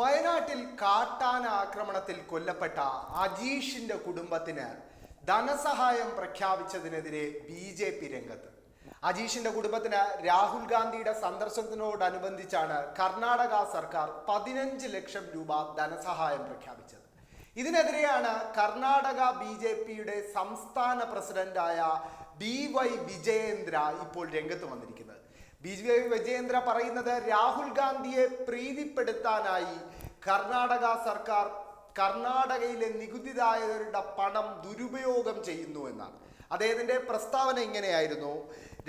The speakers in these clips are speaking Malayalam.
വയനാട്ടിൽ കാട്ടാന ആക്രമണത്തിൽ കൊല്ലപ്പെട്ട അജീഷിന്റെ കുടുംബത്തിന് ധനസഹായം പ്രഖ്യാപിച്ചതിനെതിരെ ബി ജെ പി രംഗത്ത്. അജീഷിന്റെ കുടുംബത്തിന് രാഹുൽ ഗാന്ധിയുടെ സന്ദർശനത്തിനോടനുബന്ധിച്ചാണ് കർണാടക സർക്കാർ പതിനഞ്ച് ലക്ഷം രൂപ ധനസഹായം പ്രഖ്യാപിച്ചത്. ഇതിനെതിരെയാണ് കർണാടക ബി ജെ പിയുടെ സംസ്ഥാന പ്രസിഡന്റായ ബി വൈ വിജയേന്ദ്ര ഇപ്പോൾ രംഗത്ത് വന്നിരിക്കുന്നത്. ബി ജെ വിജയേന്ദ്ര പറയുന്നത് രാഹുൽ ഗാന്ധിയെ പ്രീതിപ്പെടുത്താനായി കർണാടക സർക്കാർ കർണാടകയിലെ നികുതിദായകരുടെ പണം ദുരുപയോഗം ചെയ്യുന്നു എന്നാണ്. അദ്ദേഹത്തിന്റെ പ്രസ്താവന ഇങ്ങനെയായിരുന്നു.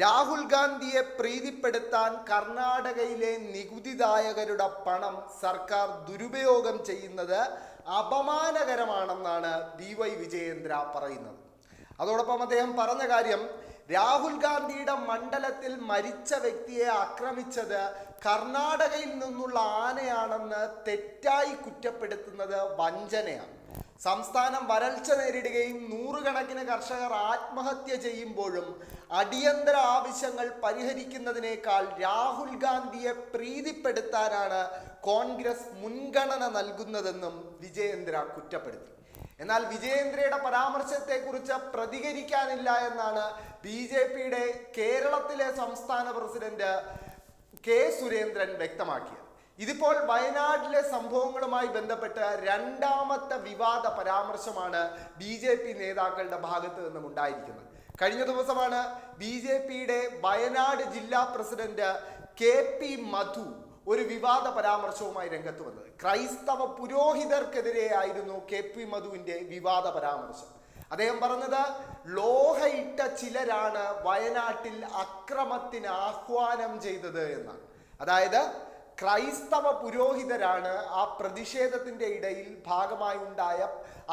രാഹുൽ ഗാന്ധിയെ പ്രീതിപ്പെടുത്താൻ കർണാടകയിലെ നികുതിദായകരുടെ പണം സർക്കാർ ദുരുപയോഗം ചെയ്യുന്നത് അപമാനകരമാണെന്നാണ് ബി വൈ വിജയേന്ദ്ര പറയുന്നത്. അതോടൊപ്പം അദ്ദേഹം പറഞ്ഞ കാര്യം രാഹുൽ ഗാന്ധിയുടെ മണ്ഡലത്തിൽ മരിച്ച വ്യക്തിയെ ആക്രമിച്ചത് കർണാടകയിൽ നിന്നുള്ള ആനയാണെന്ന് തെറ്റായി കുറ്റപ്പെടുത്തുന്നത് വഞ്ചനയാണ്. സംസ്ഥാനം വരൾച്ച നേരിടുകയും നൂറുകണക്കിന് കർഷകർ ആത്മഹത്യ ചെയ്യുമ്പോഴും അടിയന്തര ആവശ്യങ്ങൾ പരിഹരിക്കുന്നതിനേക്കാൾ രാഹുൽ ഗാന്ധിയെ പ്രീതിപ്പെടുത്താനാണ് കോൺഗ്രസ് മുൻഗണന നൽകുന്നതെന്നും വിജയേന്ദ്ര കുറ്റപ്പെടുത്തി. എന്നാൽ വിജയേന്ദ്രയുടെ പരാമർശത്തെക്കുറിച്ച് പ്രതികരിക്കാനില്ല എന്നാണ് ബി ജെ പിയുടെ കേരളത്തിലെ സംസ്ഥാന പ്രസിഡന്റ് കെ സുരേന്ദ്രൻ വ്യക്തമാക്കിയത്. ഇതിപ്പോൾ വയനാട്ടിലെ സംഭവങ്ങളുമായി ബന്ധപ്പെട്ട് രണ്ടാമത്തെ വിവാദ പരാമർശമാണ് ബി ജെ പി നേതാക്കളുടെ ഭാഗത്ത് നിന്നും ഉണ്ടായിരിക്കുന്നത്. കഴിഞ്ഞ ദിവസമാണ് ബി ജെ പിയുടെ വയനാട് ജില്ലാ പ്രസിഡന്റ് കെ പി മധു ഒരു വിവാദ പരാമർശവുമായി രംഗത്ത് വന്നത്. ക്രൈസ്തവ പുരോഹിതർക്കെതിരെയായിരുന്നു കെ പി മധുവിന്റെ വിവാദ പരാമർശം. അദ്ദേഹം പറഞ്ഞത് ലോഹയിട്ട ചിലരാണ് വയനാട്ടിൽ അക്രമത്തിന് ആഹ്വാനം ചെയ്തത് എന്നാണ്. അതായത് ക്രൈസ്തവ പുരോഹിതരാണ് ആ പ്രതിഷേധത്തിന്റെ ഇടയിൽ ഭാഗമായി ഉണ്ടായ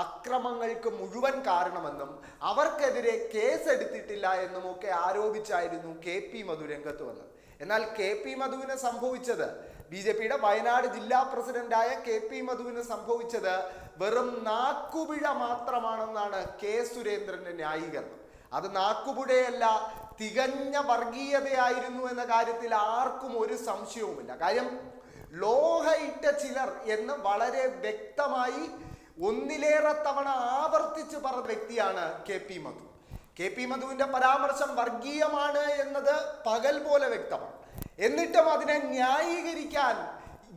അക്രമങ്ങൾക്ക് മുഴുവൻ കാരണമെന്നും അവർക്കെതിരെ കേസെടുത്തിട്ടില്ല എന്നും ഒക്കെ ആരോപിച്ചായിരുന്നു കെ പി മധു രംഗത്ത് വന്നത്. എന്നാൽ കെ പി മധുവിന് സംഭവിച്ചത് ബി ജെ പിയുടെ വയനാട് ജില്ലാ പ്രസിഡന്റായ കെ പി മധുവിന് സംഭവിച്ചത് വെറും നാക്കുപിഴ മാത്രമാണെന്നാണ് കെ സുരേന്ദ്രന്റെ ന്യായീകരണം. അത് നാക്കുപുഴയല്ല തികഞ്ഞ വർഗീയതയായിരുന്നു എന്ന കാര്യത്തിൽ ആർക്കും ഒരു സംശയവുമില്ല. കാര്യം ലോഹയിട്ട ചിലർ എന്ന് വളരെ വ്യക്തമായി ഒന്നിലേറെ തവണ ആവർത്തിച്ച് പറഞ്ഞ വ്യക്തിയാണ് K P Madhu. K P മധുവിന്റെ പരാമർശം വർഗീയമാണ് എന്നത് പകൽ പോലെ വ്യക്തമാണ്. എന്നിട്ടും അതിനെ ന്യായീകരിക്കാൻ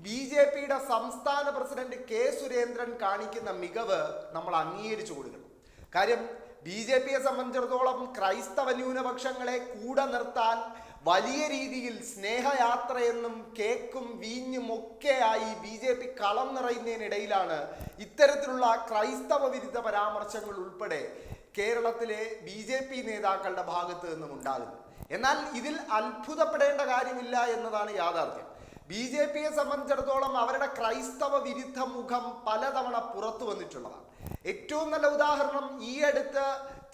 ബി ജെ പിയുടെ സംസ്ഥാന പ്രസിഡന്റ് കെ സുരേന്ദ്രൻ കാണിക്കുന്ന മികവ് നമ്മൾ അംഗീകരിച്ചു കൊടുക്കണം. കാര്യം ബി ജെ പിയെ സംബന്ധിച്ചിടത്തോളം ക്രൈസ്തവ ന്യൂനപക്ഷങ്ങളെ കൂടെ നിർത്താൻ വലിയ രീതിയിൽ സ്നേഹയാത്രയെന്നും കേക്കും വീഞ്ഞും ഒക്കെയായി ബി ജെ പി കളം നിറയുന്നതിനിടയിലാണ് ഇത്തരത്തിലുള്ള ക്രൈസ്തവ വിരുദ്ധ പരാമർശങ്ങൾ ഉൾപ്പെടെ കേരളത്തിലെ ബി ജെ പി നേതാക്കളുടെ ഭാഗത്ത് നിന്നും ഉണ്ടാകുന്നത്. എന്നാൽ ഇതിൽ അത്ഭുതപ്പെടേണ്ട കാര്യമില്ല എന്നതാണ് യാഥാർത്ഥ്യം. ബി ജെ പിയെ സംബന്ധിച്ചിടത്തോളം അവരുടെ ക്രൈസ്തവ വിരുദ്ധ മുഖം പലതവണ പുറത്തു വന്നിട്ടുള്ളതാണ്. ഏറ്റവും നല്ല ഉദാഹരണം ഈ അടുത്ത്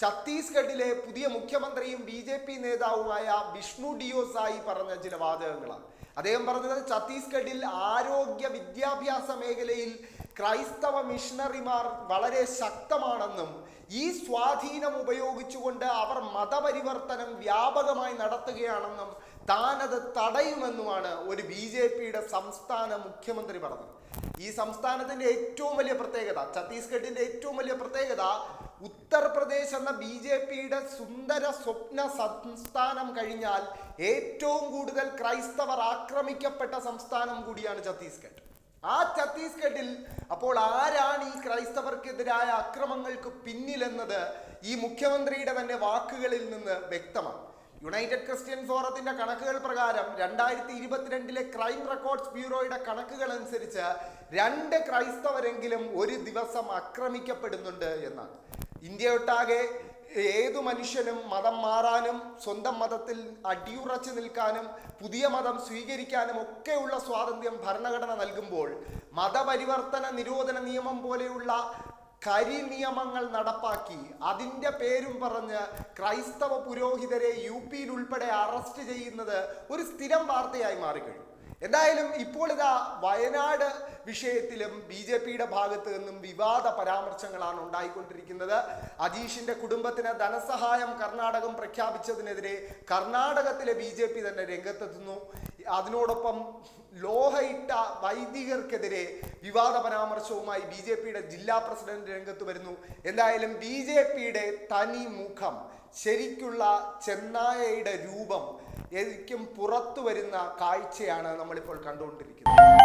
ഛത്തീസ്ഗഡിലെ പുതിയ മുഖ്യമന്ത്രിയും ബി ജെ പി നേതാവുമായ വിഷ്ണു ഡിയോസായി പറഞ്ഞ ചില വാചകങ്ങളാണ്. അദ്ദേഹം പറഞ്ഞത് ഛത്തീസ്ഗഡിൽ ആരോഗ്യ വിദ്യാഭ്യാസ മേഖലയിൽ ക്രൈസ്തവ മിഷണറിമാർ വളരെ ശക്തമാണെന്നും ഈ സ്വാധീനം ഉപയോഗിച്ചുകൊണ്ട് അവർ മതപരിവർത്തനം വ്യാപകമായി നടത്തുകയാണെന്നും താനത് തടയുമെന്നുമാണ് ഒരു ബി ജെ പിയുടെ സംസ്ഥാന മുഖ്യമന്ത്രി പറഞ്ഞത്. ഈ സംസ്ഥാനത്തിന്റെ ഏറ്റവും വലിയ പ്രത്യേകത ഛത്തീസ്ഗഡിന്റെ ഏറ്റവും വലിയ പ്രത്യേകത ഉത്തർപ്രദേശ് എന്ന ബി ജെ പിയുടെ സുന്ദര സ്വപ്ന സംസ്ഥാനം കഴിഞ്ഞാൽ ഏറ്റവും കൂടുതൽ ക്രൈസ്തവർ ആക്രമിക്കപ്പെട്ട സംസ്ഥാനം കൂടിയാണ് ഛത്തീസ്ഗഡ്. ആ ഛത്തീസ്ഗഡിൽ അപ്പോൾ ആരാണ് ഈ ക്രൈസ്തവർക്കെതിരായ അക്രമങ്ങൾക്ക് പിന്നിലെന്നത്? ഈ മുഖ്യമന്ത്രിയുടെ തന്നെ വാക്കുകളിൽ നിന്ന് വ്യക്തമാണ്. യുണൈറ്റഡ് ക്രിസ്ത്യൻ ഫോറത്തിന്റെ കണക്കുകൾ പ്രകാരം രണ്ടായിരത്തി ഇരുപത്തിരണ്ടിലെ ക്രൈം റെക്കോർഡ്സ് ബ്യൂറോയുടെ കണക്കുകൾ അനുസരിച്ച് രണ്ട് ക്രൈസ്തവരെങ്കിലും ഒരു ദിവസം ആക്രമിക്കപ്പെടുന്നുണ്ട് എന്നാണ്. ഇന്ത്യയൊട്ടാകെ ഏതു മനുഷ്യനും മതം മാറാനും സ്വന്തം മതത്തിൽ അടിയുറച്ചു നിൽക്കാനും പുതിയ മതം സ്വീകരിക്കാനും ഒക്കെയുള്ള സ്വാതന്ത്ര്യം ഭരണഘടന നൽകുമ്പോൾ മതപരിവർത്തന നിരോധന നിയമം പോലെയുള്ള കരി നിയമങ്ങൾ നടപ്പാക്കി അതിന്റെ പേരും പറഞ്ഞ് ക്രൈസ്തവ പുരോഹിതരെ യു പിയിൽ ഉൾപ്പെടെ അറസ്റ്റ് ചെയ്യുന്നത് ഒരു സ്ഥിരം വാർത്തയായി മാറിക്കഴിഞ്ഞു. എന്തായാലും ഇപ്പോൾ ഇതാ വയനാട് വിഷയത്തിലും ബി ജെ പിയുടെ ഭാഗത്ത് നിന്നും വിവാദ പരാമർശങ്ങളാണ് ഉണ്ടായിക്കൊണ്ടിരിക്കുന്നത്. അജീഷിന്റെ കുടുംബത്തിന് ധനസഹായം കർണാടകം പ്രഖ്യാപിച്ചതിനെതിരെ കർണാടകത്തിലെ ബി ജെ പി തന്നെ രംഗത്തെത്തുന്നു. അതിനോടൊപ്പം ലോഹയിട്ട വൈദികർക്കെതിരെ വിവാദ പരാമർശവുമായി ബി ജെ പിയുടെ ജില്ലാ പ്രസിഡന്റ് രംഗത്ത് വരുന്നു. എന്തായാലും ബി ജെ പിയുടെ തനി മുഖം ശരിക്കുള്ള ചെന്നായയുടെ രൂപം എനിക്കും പുറത്തു വരുന്ന കാഴ്ചയാണ് നമ്മളിപ്പോൾ കണ്ടുകൊണ്ടിരിക്കുന്നത്.